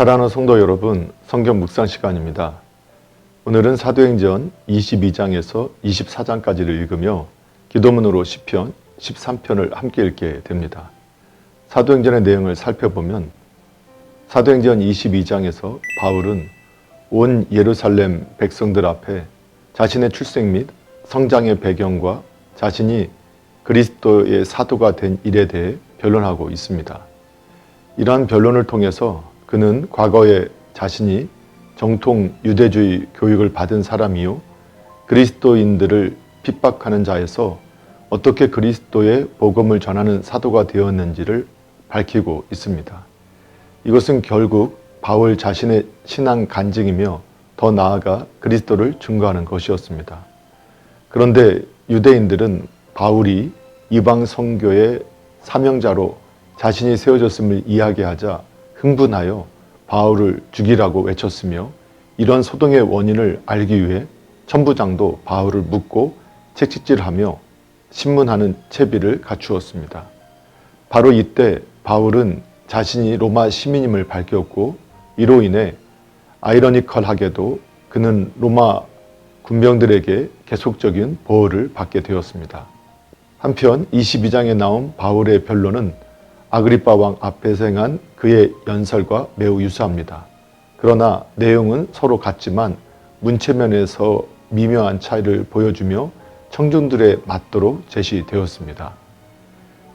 사랑하는 성도 여러분, 성경 묵상 시간입니다. 오늘은 사도행전 22장에서 24장까지를 읽으며 기도문으로 시편 13편을 함께 읽게 됩니다. 사도행전의 내용을 살펴보면 사도행전 22장에서 바울은 온 예루살렘 백성들 앞에 자신의 출생 및 성장의 배경과 자신이 그리스도의 사도가 된 일에 대해 변론하고 있습니다. 이러한 변론을 통해서 그는 과거에 자신이 정통 유대주의 교육을 받은 사람이요 그리스도인들을 핍박하는 자에서 어떻게 그리스도의 복음을 전하는 사도가 되었는지를 밝히고 있습니다. 이것은 결국 바울 자신의 신앙 간증이며 더 나아가 그리스도를 증거하는 것이었습니다. 그런데 유대인들은 바울이 이방 선교의 사명자로 자신이 세워졌음을 이야기하자 흥분하여 바울을 죽이라고 외쳤으며 이런 소동의 원인을 알기 위해 천부장도 바울을 묻고 채찍질하며 신문하는 채비를 갖추었습니다. 바로 이때 바울은 자신이 로마 시민임을 밝혔고 이로 인해 아이러니컬하게도 그는 로마 군병들에게 계속적인 보호를 받게 되었습니다. 한편 22장에 나온 바울의 변론은 아그리파 왕 앞에서 행한 그의 연설과 매우 유사합니다. 그러나 내용은 서로 같지만 문체면에서 미묘한 차이를 보여주며 청중들에 맞도록 제시되었습니다.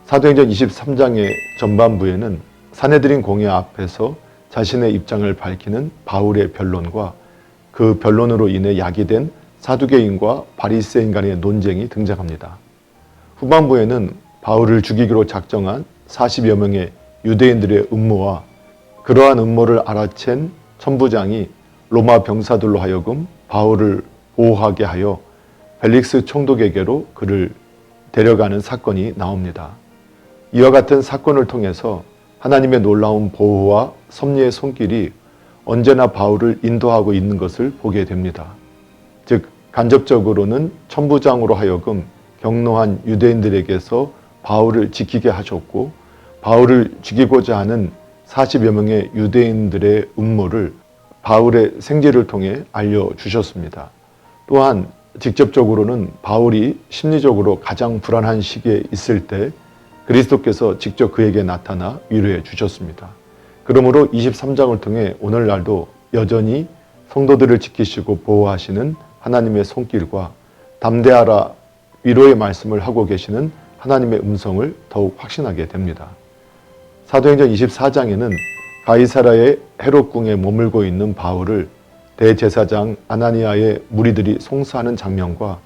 사도행전 23장의 전반부에는 사내들인 공회 앞에서 자신의 입장을 밝히는 바울의 변론과 그 변론으로 인해 야기된 사두개인과 바리새인 간의 논쟁이 등장합니다. 후반부에는 바울을 죽이기로 작정한 40여 명의 유대인들의 음모와 그러한 음모를 알아챈 천부장이 로마 병사들로 하여금 바울을 보호하게 하여 벨릭스 총독에게로 그를 데려가는 사건이 나옵니다. 이와 같은 사건을 통해서 하나님의 놀라운 보호와 섭리의 손길이 언제나 바울을 인도하고 있는 것을 보게 됩니다. 즉 간접적으로는 천부장으로 하여금 경노한 유대인들에게서 바울을 지키게 하셨고 바울을 죽이고자 하는 40여 명의 유대인들의 음모를 바울의 생제를 통해 알려주셨습니다. 또한 직접적으로는 바울이 심리적으로 가장 불안한 시기에 있을 때 그리스도께서 직접 그에게 나타나 위로해 주셨습니다. 그러므로 23장을 통해 오늘날도 여전히 성도들을 지키시고 보호하시는 하나님의 손길과 담대하라 위로의 말씀을 하고 계시는 하나님의 음성을 더욱 확신하게 됩니다. 사도행전 24장에는 가이사라의 헤롯궁에 머물고 있는 바울을 대제사장 아나니아의 무리들이 송사하는 장면과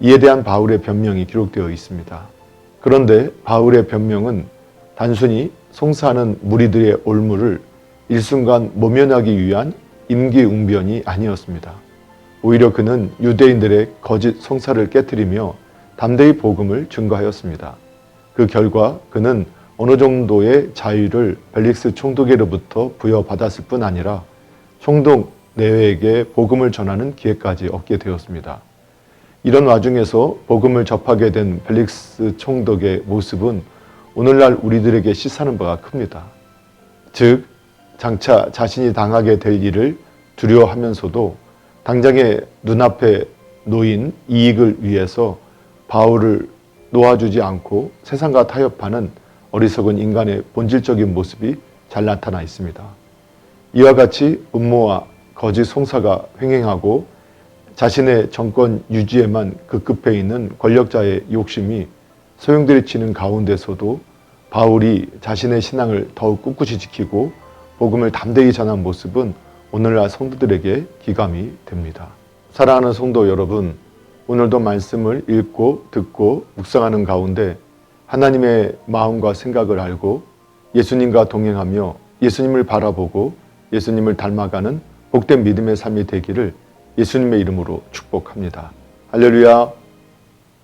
이에 대한 바울의 변명이 기록되어 있습니다. 그런데 바울의 변명은 단순히 송사하는 무리들의 올무를 일순간 모면하기 위한 임기응변이 아니었습니다. 오히려 그는 유대인들의 거짓 송사를 깨뜨리며 담대히 복음을 증거하였습니다. 그 결과 그는 어느 정도의 자유를 벨릭스 총독에로부터 부여받았을 뿐 아니라 총독 내외에게 복음을 전하는 기회까지 얻게 되었습니다. 이런 와중에서 복음을 접하게 된 벨릭스 총독의 모습은 오늘날 우리들에게 시사하는 바가 큽니다. 즉, 장차 자신이 당하게 될 일을 두려워하면서도 당장의 눈앞에 놓인 이익을 위해서 바울을 놓아주지 않고 세상과 타협하는 어리석은 인간의 본질적인 모습이 잘 나타나 있습니다. 이와 같이 음모와 거짓 송사가 횡행하고 자신의 정권 유지에만 급급해 있는 권력자의 욕심이 소용돌이치는 가운데서도 바울이 자신의 신앙을 더욱 꿋꿋이 지키고 복음을 담대히 전한 모습은 오늘날 성도들에게 기감이 됩니다. 사랑하는 성도 여러분, 오늘도 말씀을 읽고 듣고 묵상하는 가운데 하나님의 마음과 생각을 알고 예수님과 동행하며 예수님을 바라보고 예수님을 닮아가는 복된 믿음의 삶이 되기를 예수님의 이름으로 축복합니다. 할렐루야.